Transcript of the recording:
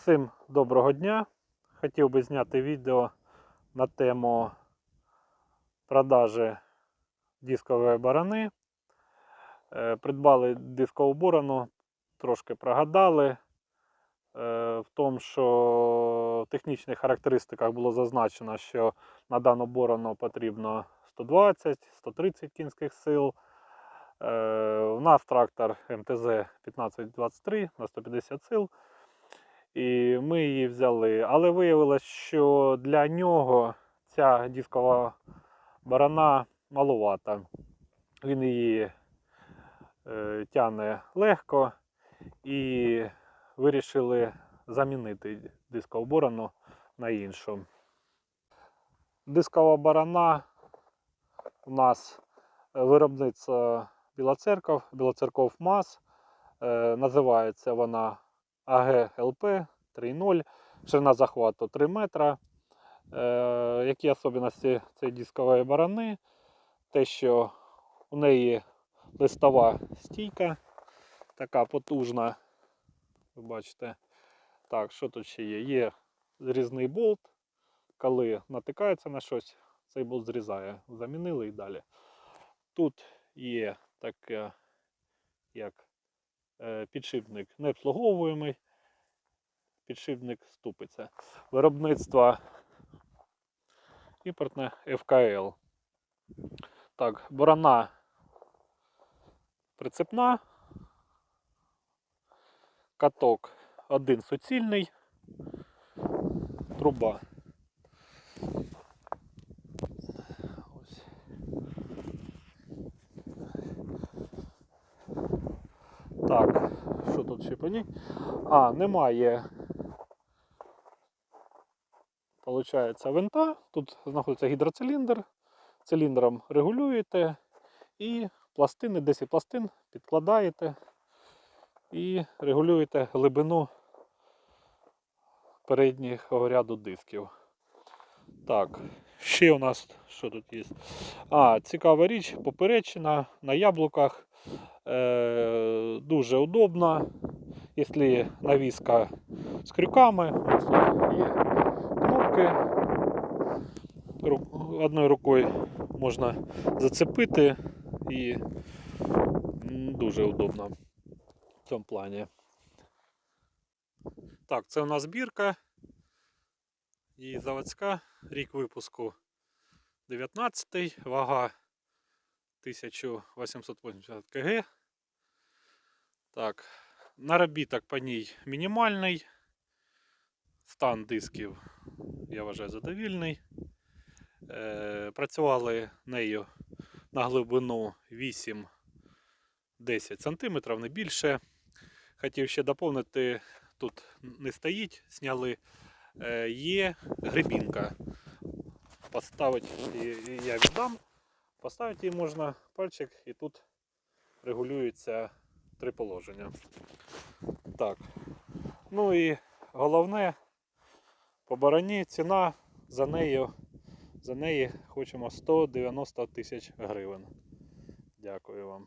Всім доброго дня. Хотів би зняти відео на тему продажі дискової барани. Е, Придбали дискову борону, трошки прогадали. Е, В тому, що в технічних характеристиках було зазначено, що на дану борону потрібно 120-130 кінських сил. Е, У нас трактор МТЗ 1523 на 150 сил. І ми її взяли. Але виявилось, що для нього ця дискова барана маловата. Він її е, тягне легко і вирішили замінити дискову борону на іншу. Дискова барана у нас виробництво Білоцерков, Білоцерков МАЗ. Е, називається вона АГЛП 3.0, ширина захвату 3 метра. Е, які особливості цієї дискової барани? Те, що у неї листова стійка, така потужна. Ви бачите. Так, що тут ще є? Є зрізний болт. Коли натикається на щось, цей болт зрізає. Замінили і далі. Тут є таке, як е, підшипник необслуговуємий, підшипник ступиця. Виробництво імпортне ФКЛ. Так, борона прицепна, каток один суцільний, труба. Ось. Так, що тут? А, немає. Получається винта. Тут знаходиться гідроциліндр. Циліндром регулюєте і пластини, 10 пластин підкладаєте і регулюєте глибину переднього ряду дисків. Так, ще у нас що тут є? А, цікава річ, поперечина на яблуках. Е, дуже удобно. Якщо навіска з крюками, є кнопки. Одною рукою можна зацепити і дуже удобно в цьому плані. Так, це у нас збірка. І заводська, рік випуску 19, вага 1880 кг. Так, наробіток по ній мінімальний. Стан дисків, я вважаю, задовільний. Е, працювали нею на глибину 8-10 см, не більше. Хотів ще доповнити, тут не стоїть, зняли. Е, є грибінка. Поставити я віддам. Поставити її можна пальчик і тут регулюється три положення. Так. Ну і головне по барані ціна за нею за неї хочемо 190 тисяч гривень. Дякую вам.